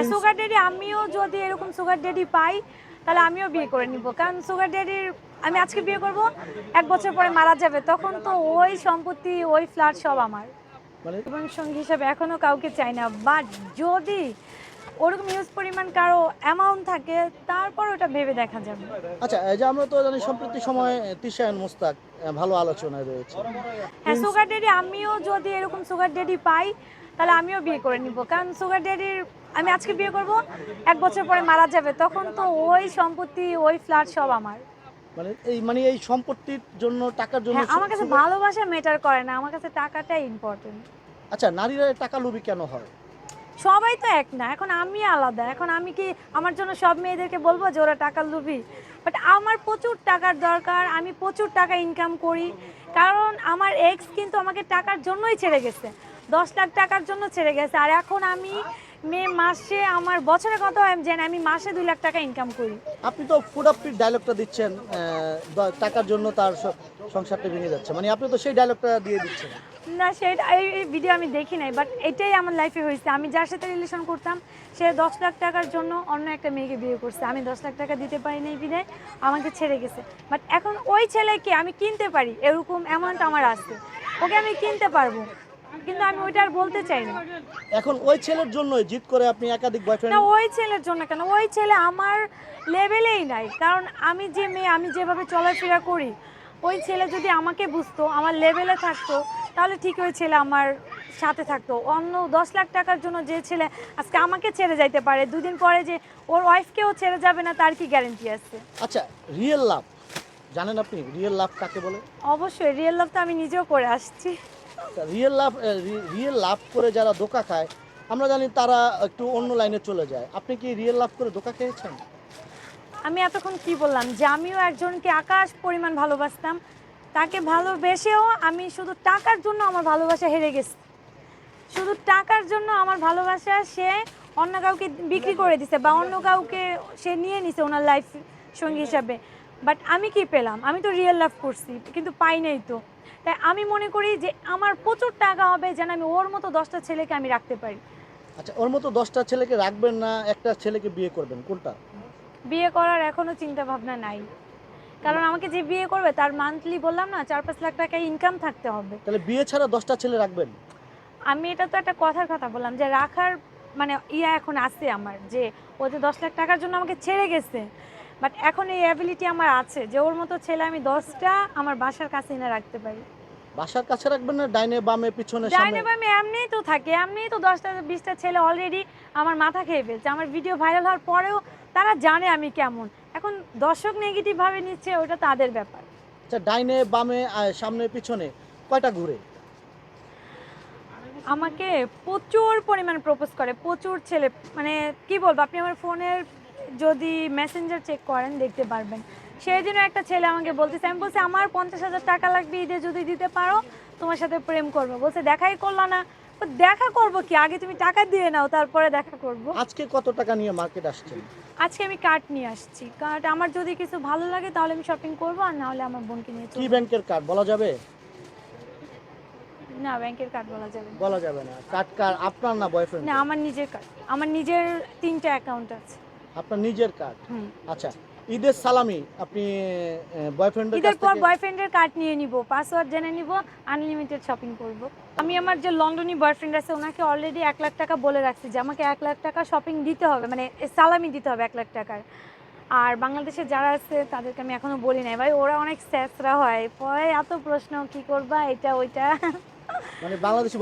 হ্যাঁ sugar daddy আমিও যদি এরকম সুগার ড্যাডি পাই তাহলে আমিও বিয়ে করে নিব। কারণ সুগার ড্যাডির আমি আজকে বিয়ে করব এক বছর পরে মারা যাবে তখন তো ওই সম্পত্তি ওই ফ্ল্যাট সব আমার। মানে? জীবন সঙ্গী হিসাবে এখনও কাউকে চাই না। বাট যদি ওরকম ইউজ পরিমাণ কারও অ্যামাউন্ট থাকে তারপর ওটা ভেবে দেখা যাবে। আচ্ছা এই যে আমরা তো জানি সম্প্রতি সময় তিশায়ন মুস্তাক ভালো আলোচনায় রয়েছে। হ্যাঁ সুগার ড্যাডি আমিও যদি এরকম সুগার ড্যাডি পাই তাহলে আমিও বিয়ে করে নিব। কারণ সুগার ড্যাডির আমি আজকে বিয়ে করব এক বছর পরে মারা যাবে তখন তো ওই সম্পত্তি ওই ফ্ল্যাট সব আমার। মানে এই মানে এই সম্পত্তির জন্য টাকার জন্য হ্যাঁ আমার কাছে ভালোবাসা মেটার করে না আমার কাছে টাকাটাই ইম্পর্টেন্ট আচ্ছা নারীরা টাকা লোভী কেন হয়? সবাই তো এক না এখন আমি আলাদা এখন আমি কি আমার জন্য সব মেয়েদেরকে বলব যে ওরা টাকা লুবি? বাট আমার প্রচুর টাকার দরকার আমি প্রচুর টাকা ইনকাম করি কারণ আমার এক্স কিন্তু আমাকে টাকার জন্যই ছেড়ে গেছে দশ লাখ টাকার জন্য ছেড়ে গেছে আর এখন আমি মে মাসে আমার বছরে কত জানি আমি মাসে দুই লাখ টাকা ইনকাম করি। আপনি তো ফুড আপটির ডায়লগটা দিচ্ছেন টাকার জন্য তার সংসারটা ভেঙে যাচ্ছে। মানে আপনি তো সেই ডায়লগটা দিয়ে দিচ্ছেন। না সেটা এই এই ভিডিও আমি দেখি নাই বাট এটাই আমার লাইফে হয়েছে। আমি যার সাথে রিলেশন করতাম সে দশ লাখ টাকার জন্য অন্য একটা মেয়েকে বিয়ে করছে। আমি দশ লাখ টাকা দিতে পারি নাই বিদায় আমাকে ছেড়ে গেছে। বাট এখন ওই ছেলেকে আমি কিনতে পারি এরকম অ্যামাউন্ট আমার আছে। ওকে আমি কিনতে পারব। কিন্তু আমি ওইটা আর বলতে চাই না। এখন ওই ছেলের জন্য জিত করে আপনি একাধিক বয়ফ্রেন্ড না ওই ছেলের জন্য কেন? ওই ছেলে আমার লেভেলেই নাই। কারণ আমি যে মেয়ে আমি যেভাবে চলাফেরা করি ওই ছেলে যদি আমাকে বুঝতো আমার লেভেলে থাকতো তাহলে ঠিক ওই ছেলে আমার সাথে থাকতো। অন্য দশ লাখ টাকার জন্য যে ছেলে আজকে আমাকে ছেড়ে যাইতে পারে দুদিন পরে যে ওর ওয়াইফকেও ছেড়ে যাবে না তার কি গ্যারেন্টি আছে? আচ্ছা রিয়েল লাভ জানেন আপনি রিয়েল লাভ কাকে বলে? অবশ্যই রিয়েল লাভ তো আমি নিজেও করে আসছি। রিয়েল লাভ রিয়েল লাভ করে যারা ধোকা খায়, আমরা জানি তারা একটু অন্য লাইনে চলে যায়। আপনি কি রিয়েল লাভ করে ধোকা খেয়েছেন? আমি এতক্ষণ কি বললাম? যে আমিও একজনকে আকাশ পরিমাণ ভালোবাসতাম, তাকে ভালোবেসেও আমি শুধু টাকার জন্য আমার ভালোবাসা হেরে গেছি। শুধু টাকার জন্য আমার ভালোবাসা সে অন্য কাউকে বিক্রি করে দিছে বা অন্য কাউকে সে নিয়ে নিছে ওনার লাইফ সঙ্গী হিসাবে। বাট আমি কি পেলাম? আমি তো রিয়েল লাভ করছি কিন্তু পাই নাই তো। তাই আমি মনে করি যে আমার প্রচুর টাকা হবে যেন আমি ওর মতো দশটা ছেলেকে আমি রাখতে পারি। আচ্ছা ওর মতো দশটা ছেলেকে রাখবেন না একটা ছেলেকে বিয়ে করবেন কোনটা? বিয়ে করার এখনও চিন্তা ভাবনা নাই। কারণ আমাকে যে বিয়ে করবে তার মান্থলি বললাম না চার পাঁচ লাখ টাকা ইনকাম থাকতে হবে। তাহলে বিয়ে ছাড়া দশটা ছেলে রাখবেন? আমি এটা তো একটা কথার কথা বললাম যে রাখার মানে ইয়া এখন আছে আমার যে ও যে দশ লাখ টাকার জন্য আমাকে ছেড়ে গেছে। বাট এখন এই অ্যাবিলিটি আমার আছে যে ওর মতো ছেলে আমি দশটা আমার বাসার কাছে এনে রাখতে পারি। বাসার কাছে রাখবেন না? ডাইনে বামে পিছনে সামনে? ডাইনে বামে এমনিই তো থাকে এমনিই তো দশটা বিশটা ছেলে অলরেডি আমার মাথা খেয়ে ফেলছে। আমার ভিডিও ভাইরাল হওয়ার পরেও তারা জানে আমি কেমন। এখন দর্শক নেগেটিভ ভাবে নিচ্ছে ওটা তাদের ব্যাপার। আচ্ছা ডাইনে বামে সামনে পিছনে কয়টা ঘুরে? আমাকে প্রচুর পরিমাণ প্রপোজ করে প্রচুর ছেলে মানে কি বলব আপনি আমার ফোনের যদি মেসেঞ্জার চেক করেন দেখতে পারবেন। সেই দিনও একটা ছেলে আমাকে বলতেছে আমি বলছি আমার পঞ্চাশ হাজার টাকা লাগবে ঈদে যদি দিতে পারো তোমার সাথে প্রেম করব। বলছে দেখাই করল না। দেখা করব কি? আগে তুমি টাকা দিয়ে নাও তারপরে দেখা করব। আজকে কত টাকা নিয়ে মার্কেট আসছেন? আজকে আমি কার্ড নিয়ে আসছি। কার্ড আমার যদি কিছু ভালো লাগে তাহলে আমি শপিং করব আর না হলে আমার বোনকে নিয়ে কি ব্যাংকের কার্ড বলা যাবে? না ব্যাংকের কার্ড বলা যাবে না। বলা যাবে না। কার্ড কার? আপনার না বয়ফ্রেন্ড না আমার নিজের কার্ড আমার নিজের তিনটা অ্যাকাউন্ট আছে। আপনার নিজের কার্ড আচ্ছা ঈদের সালামি আপনি বয়ফ্রেন্ডের ঈদের পর বয়ফ্রেন্ডের কার্ড নিয়ে নিব পাসওয়ার্ড জেনে নিব আনলিমিটেড শপিং করব। আমি আমার যে লন্ডনী বয়ফ্রেন্ড আছে ওনাকে অলরেডি এক লাখ টাকা বলে রাখছি যে আমাকে এক লাখ টাকা শপিং দিতে হবে মানে সালামি দিতে হবে এক লাখ টাকার। আর বাংলাদেশে যারা আছে তাদেরকে আমি এখনও বলি নাই। ভাই ওরা অনেক স্যাসরা হয়। পরে এত প্রশ্ন কি করবা? এটা ওইটা? মানে বাংলাদেশি